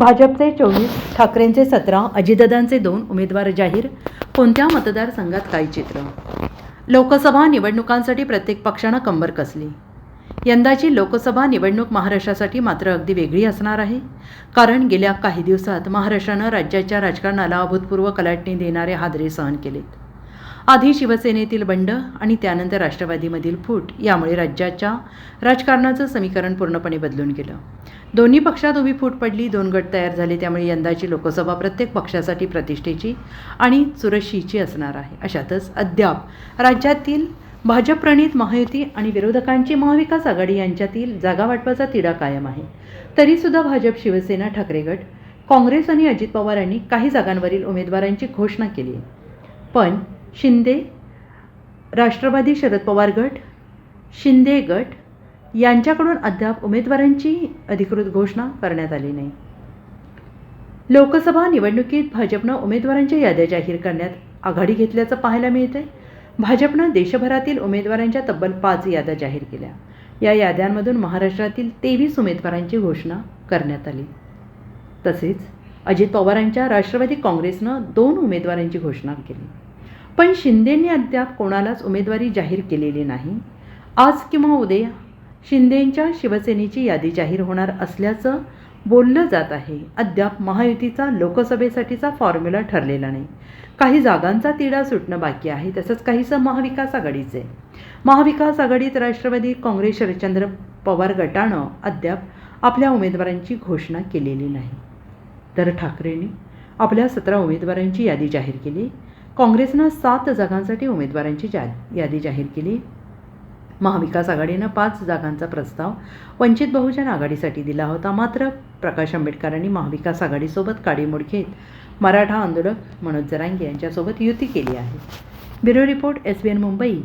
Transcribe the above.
भाजपचे चोवीस ठाकरेंचे सतरा अजितदादांचे दोन उमेदवार जाहीर कोणत्या मतदारसंघात काय चित्र? लोकसभा निवडणुकांसाठी प्रत्येक पक्षानं कंबर कसली? यंदाची लोकसभा निवडणूक महाराष्ट्रासाठी मात्र अगदी वेगळी असणार आहे. कारण गेल्या काही दिवसात महाराष्ट्रानं राज्याच्या राजकारणाला अभूतपूर्व कलाटणी देणारे हादरे सहन केलेत. आधी शिवसेनेतील बंड आणि त्यानंतर राष्ट्रवादीमधील फूट यामुळे राज्याच्या राजकारणाचं समीकरण पूर्णपणे बदलून गेलं. दोन्ही पक्षात उभी फूट पडली दोन गट तयार झाले त्यामुळे यंदाची लोकसभा प्रत्येक पक्षासाठी प्रतिष्ठेची आणि चुरशीची असणार आहे. अशातच अद्याप राज्यातील भाजपप्रणीत महायुती आणि विरोधकांची महाविकास आघाडी यांच्यातील जागा वाटपाचा तिढा कायम आहे. तरीसुद्धा भाजप शिवसेना ठाकरे गट काँग्रेस आणि अजित पवार यांनी काही जागांवरील उमेदवारांची घोषणा केली. आहे पण शिंदे राष्ट्रवादी शरद पवार गट शिंदे गट यांच्याकडून अद्याप उमेदवारांची अधिकृत घोषणा करण्यात आली नाही. लोकसभा निवडणुकीत भाजपनं उमेदवारांच्या याद्या जाहीर करण्यात आघाडी घेतल्याचं पाहायला मिळतंय. भाजपनं देशभरातील उमेदवारांच्या तब्बल पाच याद्या जाहीर केल्या. या याद्यांमधून महाराष्ट्रातील तेवीस उमेदवारांची घोषणा करण्यात आली. तसेच अजित पवारांच्या राष्ट्रवादी काँग्रेसनं दोन उमेदवारांची घोषणा केली. पण शिंदेंनी अद्याप कोणालाच उमेदवारी जाहीर केलेली नाही. आज किंवा उद्या शिंदेंच्या शिवसेनेची यादी जाहीर होणार असल्याचं बोललं जात आहे. अद्याप महायुतीचा लोकसभेसाठीचा फॉर्म्युला ठरलेला नाही. काही जागांचा तिढा सुटणं बाकी आहे. तसंच काहीसं महाविकास आघाडीचे. महाविकास आघाडीत राष्ट्रवादी काँग्रेस शरदचंद्र पवार गटानं अद्याप आपल्या उमेदवारांची घोषणा केलेली नाही. तर ठाकरेंनी आपल्या सतरा उमेदवारांची यादी जाहीर केली. काँग्रेसनं सात जागांसाठी उमेदवारांची जा यादी जाहीर केली. महाविकास आघाडीनं पाच जागांचा प्रस्ताव वंचित बहुजन आघाडीसाठी दिला होता. मात्र प्रकाश आंबेडकरांनी महाविकास आघाडीसोबत काडीमोड घेत मराठा आंदोलक मनोज जरांगे यांच्यासोबत युती केली आहे. Bureau report S B N Mumbai.